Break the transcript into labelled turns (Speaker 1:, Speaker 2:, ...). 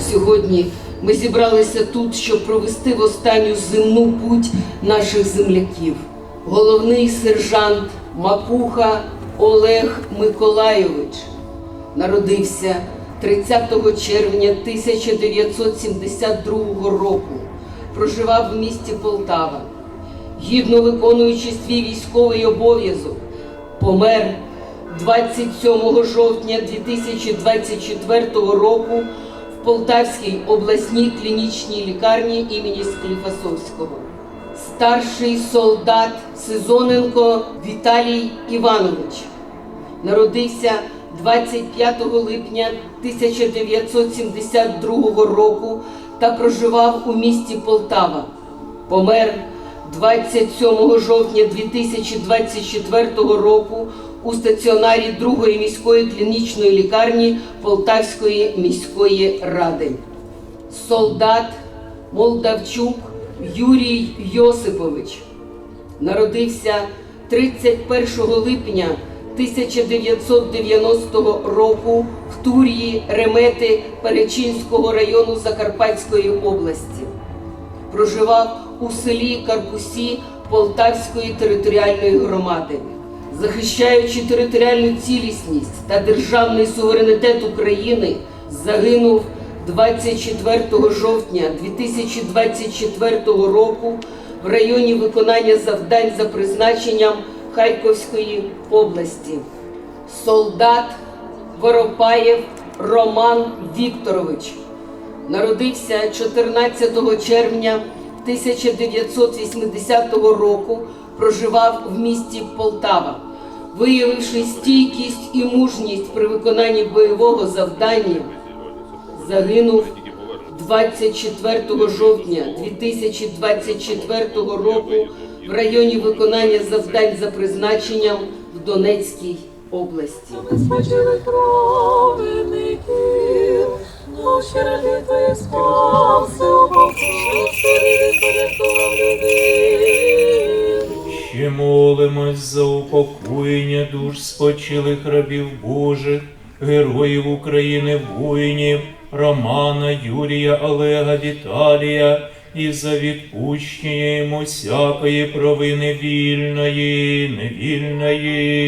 Speaker 1: Сьогодні ми зібралися тут, щоб провести в останню земну путь наших земляків. Головний сержант Макуха Олег Миколайович народився 30 червня 1972 року. Проживав в місті Полтава. Гідно виконуючи свій військовий обов'язок, помер 27 жовтня 2024 року Полтавській обласній клінічній лікарні імені Скліфасовського. Старший солдат Сезоненко Віталій Іванович народився 25 липня 1972 року та проживав у місті Полтава. Помер 27 жовтня 2024 року у стаціонарі 2-ї міської клінічної лікарні Полтавської міської ради. Солдат Молдавчук Юрій Йосипович народився 31 липня 1990 року в Турії Ремети Перечинського району Закарпатської області. Проживав у селі Карпусі Полтавської територіальної громади, захищаючи територіальну цілісність та державний суверенітет України, загинув 24 жовтня 2024 року в районі виконання завдань за призначенням Харківської області. Солдат Воропаєв Роман Вікторович народився 14 червня 1980 року, проживав в місті Полтава. Виявивши стійкість і мужність при виконанні бойового завдання, загинув 24 жовтня 2024 року в районі виконання завдань за призначенням в Донецькій області.
Speaker 2: Молимось за упокоєння душ спочилих рабів Божих, героїв України, воїнів, Романа, Юрія, Олега, Віталія, і за відпущення йому всякої провини вільної, невільної.